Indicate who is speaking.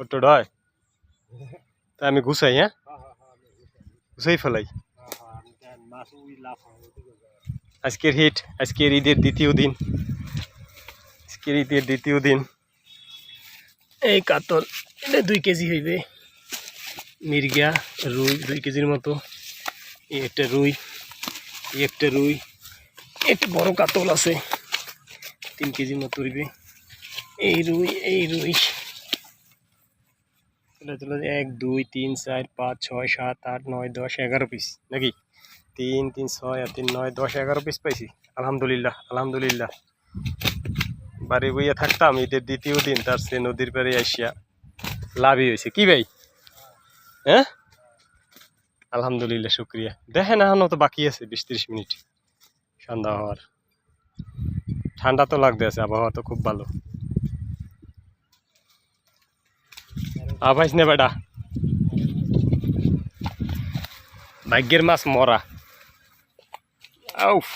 Speaker 1: কত ডয় তা আমি ঘুষাই হ্যাঁ ঘুষাই ফেলাই আজকের হিট আজকের ঈদের দ্বিতীয় দিন আজকের ঈদের দ্বিতীয় দিন এই কাতল এটা দুই কেজি হইবে মির্গিয়া রুই দুই কেজির মতো এই একটা রুই এই একটা রুই একটা বড় কাতল আছে তিন কেজির মতো হইবে এই রুই এই রুই এটা ছিল এক দুই তিন চার পাঁচ ছয় সাত আট নয় দশ এগারো পিস নাকি তিন তিন ছয় আর তিন নয় দশ এগারো পিস পাইছি আলহামদুলিল্লাহ আলহামদুলিল্লাহ বাড়ি বইয়া থাকতাম ঈদের দ্বিতীয় দিন তার সে নদীর পাড়ে আসিয়া লাভই হয়েছে কি ভাই হ্যাঁ আলহামদুলিল্লাহ শুক্রিয়া দেখেন এখনও তো বাকি আছে বিশ তিরিশ মিনিট সন্ধ্যা হওয়ার ঠান্ডা তো লাগতে আছে আবহাওয়া তো খুব ভালো আভাইস নে বেটা ভাগ্যের মাছ মরা আউফ